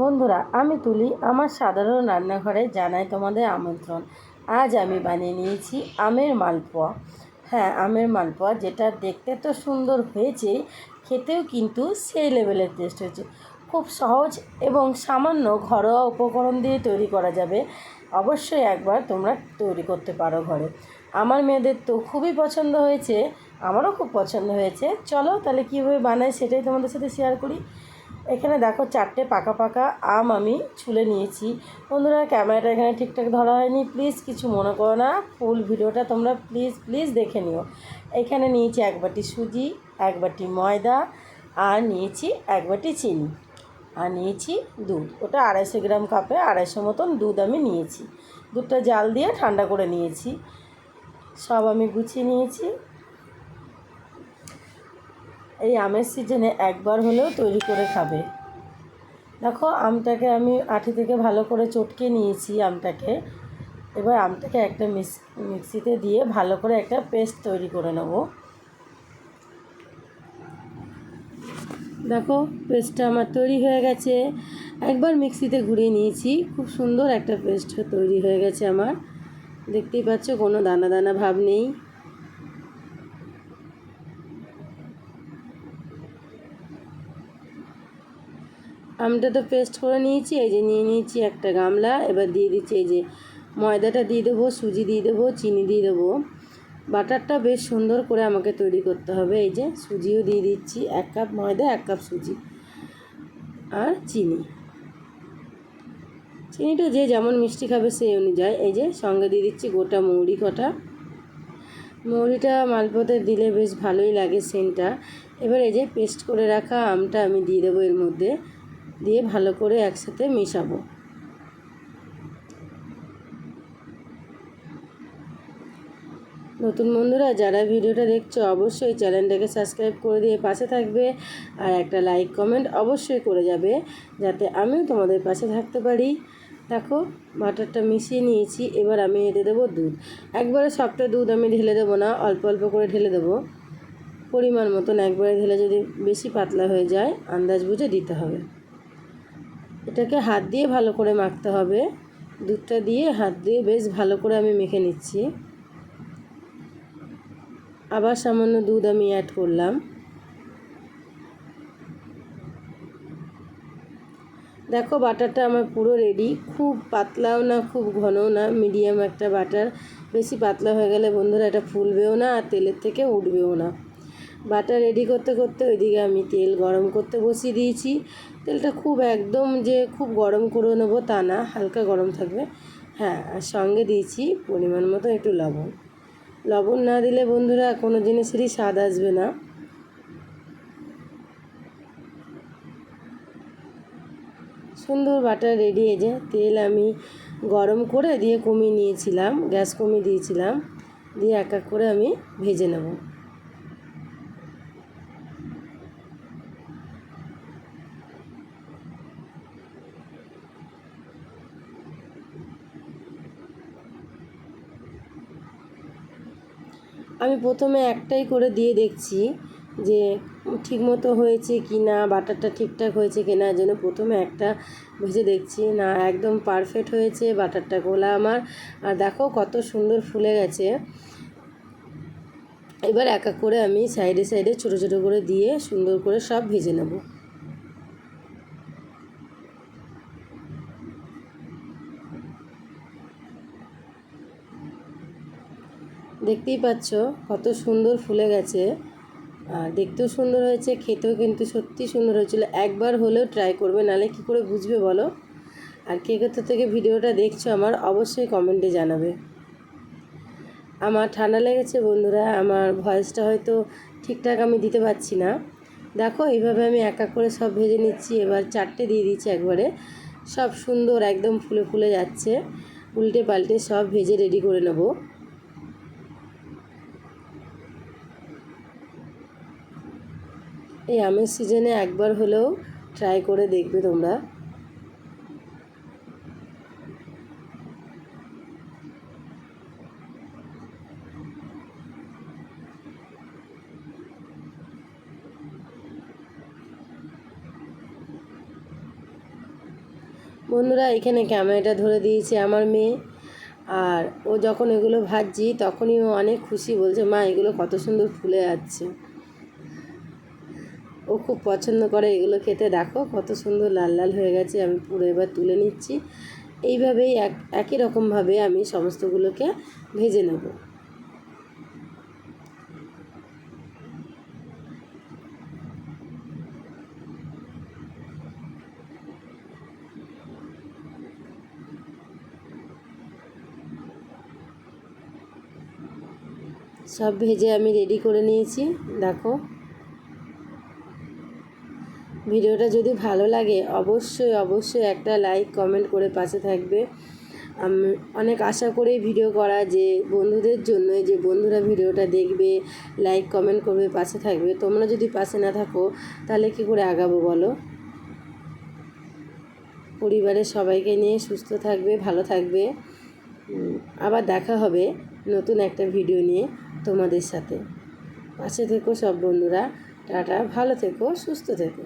বন্ধুরা, আমি তুলি, আমার সাধারণ রান্নাঘরে জানাই তোমাদের আমন্ত্রণ। আজ আমি বানিয়ে নিয়েছি আমের মালপোয়া। হ্যাঁ আমের মালপোয়া যেটা দেখতে তো সুন্দর হয়েছে, খেতেও কিন্তু সেই লেভেলের টেস্ট হয়েছে। খুব সহজ এবং সামান্য ঘরোয়া উপকরণ দিয়ে তৈরি করা যাবে। অবশ্যই একবার তোমরা তৈরি করতে পারো ঘরে। আমার মেয়েদের তো খুবই পছন্দ হয়েছে, আমারও খুব পছন্দ হয়েছে। চলো তাহলে কীভাবে বানাই সেটাই তোমাদের সাথে শেয়ার করি। এখানে দেখো চারটে পাকা পাকা আম আমি ছুলে নিয়েছি। বন্ধুরা, ক্যামেরাটা এখানে ঠিকঠাক ধরা হয়নি। প্লিজ কিছু মনে করো না, ফুল ভিডিওটা তোমরা প্লিজ প্লিজ দেখে নিও। এখানে নিয়েছি এক বাটি সুজি, এক বাটি ময়দা আর নিয়েছি এক বাটি চিনি আর নিয়েছি দুধ। ওটা আড়াইশো গ্রাম কাপে, আড়াইশো মতন দুধ আমি নিয়েছি। দুধটা জাল দিয়ে ঠান্ডা করে নিয়েছি। সব আমি গুছিয়ে নিয়েছি। এই আমের সিজনে একবার হলেও তৈরি করে খাবে। দেখো, আমটাকে আমি আঠি থেকে ভালো করে চটকে নিয়েছি আমটাকে। এবার আমটাকে একটা মিক্স, মিক্সিতে দিয়ে ভালো করে একটা পেস্ট তৈরি করে নেব। দেখো, পেস্টটা আমার তৈরি হয়ে গেছে। একবার মিক্সিতে ঘুরিয়ে নিয়েছি। খুব সুন্দর একটা পেস্ট তৈরি হয়ে গেছে আমার। দেখতেই পাচ্ছ, কোনো দানা দানা ভাব নেই। আমটা তো পেস্ট করে নিয়েছি, এই যে নিয়ে নিয়েছি একটা গামলা। এবার দিয়ে দিচ্ছি এই যে ময়দাটা দিয়ে দেবো, সুজি দিয়ে দেবো, চিনি দিয়ে দেবো। বাটারটা বেশ সুন্দর করে আমাকে তৈরি করতে হবে। এই যে সুজিও দিয়ে দিচ্ছি, এক কাপ ময়দা, এক কাপ সুজি আর চিনি। চিনিটা যে যেমন মিষ্টি খাবে সেই অনুযায়ী। এই যে সঙ্গে দিয়ে দিচ্ছি গোটা মৌরি কটা। মৌরিটা মালপোতে দিলে বেশ ভালোই লাগে সেন্টটা। এবার এই যে পেস্ট করে রাখা আমটা আমি দিয়ে দেবো এর মধ্যে। দিয়ে ভালো করে একসাথে মেশাবো। নতুন বন্ধুরা, যারা ভিডিওটা দেখছ, অবশ্যই চ্যানেলটাকে সাবস্ক্রাইব করে দিয়ে পাশে থাকবে আর একটা লাইক, কমেন্ট অবশ্যই করে যাবে যাতে আমিও তোমাদের পাশে থাকতে পারি। দেখো, বাটারটা মিশিয়ে নিয়েছি, এবার আমি এতে দেবো দুধ। একবারে সবটা দুধ আমি ঢেলে দেবো না, অল্প অল্প করে ঢেলে দেবো। পরিমাণ মতন একবারে ঢেলে যদি বেশি পাতলা হয়ে যায়, আন্দাজ বুঝে দিতে হবে। এটাকে হাত দিয়ে ভালো করে মাখতে হবে। দুধটা দিয়ে হাত দিয়ে বেশ ভালো করে আমি মেখে নিচ্ছি। আবার সামান্য দুধ আমি অ্যাড করলাম। দেখো বাটারটা আমার পুরো রেডি খুব পাতলাও না, খুব ঘনও না মিডিয়াম একটা বাটার। বেশি পাতলা হয়ে গেলে বন্ধুরা এটা ফুলবেও না, আর তেলের থেকে উঠবেও না। বাটার রেডি করতে করতে ওইদিকে আমি তেল গরম করতে বসিয়ে দিয়েছি। তেলটা খুব একদম যে খুব গরম করে নেব তা না, হালকা গরম থাকবে। হ্যাঁ আর সঙ্গে দিয়েছি পরিমাণ মতো একটু লবণ। লবণ না দিলে বন্ধুরা কোনো জিনিসেরই স্বাদ আসবে না। সুন্দর বাটার রেডি যে তেল আমি গরম করে দিয়ে কমিয়ে নিয়েছিলাম, গ্যাস কমিয়ে দিয়েছিলাম, দিয়ে এক এক করে আমি ভেজে নেব। আমি প্রথমে একটাই করে দিয়ে দেখছি যে ঠিকমতো হয়েছে কি না, বাটারটা ঠিকঠাক হয়েছে কি না যেন প্রথমে একটা ভেজে দেখছি, না, একদম পারফেক্ট হয়েছে বাটারটা গোলা আমার। আর দেখো কত সুন্দর ফুলে গেছে। এবার এক এক করে আমি সাইডে সাইডে ছোটো ছোটো করে দিয়ে সুন্দর করে সব ভেজে নেব। দেখতেই পাচ্ছ কত সুন্দর ফুলে গেছে। আর দেখতেও সুন্দর হয়েছে, খেতেও কিন্তু সত্যি সুন্দর হয়েছিল। একবার হলেও ট্রাই করবে নাহলে কী করে বুঝবে বলো? আর কে কোথা থেকে ভিডিওটা দেখছ আমার অবশ্যই কমেন্টে জানাবে। আমার ঠান্ডা লেগেছে বন্ধুরা, আমার ভয়েসটা হয়তো ঠিকঠাক আমি দিতে পারছি না। দেখো, এইভাবে আমি এক এক করে সব ভেজে নিচ্ছি। এবার চারটে দিয়ে দিচ্ছি একবারে। সব সুন্দর একদম ফুলে ফুলে যাচ্ছে। উল্টে পাল্টে সব ভেজে রেডি করে নেব। এই আমের সিজনে একবার হলেও ট্রাই করে দেখবে তোমরা। বন্ধুরা, এখানে ক্যামেরাটা ধরে দিয়েছে আমার মেয়ে। আর ও যখন এগুলো ভাজছি, তখনই ও অনেক খুশি বলছে, মা, এগুলো কত সুন্দর ফুলে যাচ্ছে। ও খুব পছন্দ করে এগুলো খেতে। দেখো কত সুন্দর লাল লাল হয়ে গেছে, আমি পুরো এবার তুলে নিচ্ছি। এইভাবেই এক, একই রকমভাবে আমি সমস্তগুলোকে ভেজে নেব। সব ভেজে আমি রেডি করে নিয়েছি। দেখো ভিডিওটা যদি ভালো লাগে, অবশ্যই অবশ্যই একটা লাইক কমেন্ট করে পাশে থাকবে। অনেক আশা করেই ভিডিও করা যে বন্ধুদের জন্য যে বন্ধুরা ভিডিওটা দেখবে লাইক কমেন্ট করবে, পাশে থাকবে। তোমরা যদি পাশে না থাকো, তাহলে কী করে আগাবো বলো? পরিবারের সবাইকে নিয়ে সুস্থ থাকবে, ভালো থাকবে। আবার দেখা হবে নতুন একটা ভিডিও নিয়ে তোমাদের সাথে। পাশে থেকো সব বন্ধুরা। টাটা, ভালো থেকো, সুস্থ থেকো।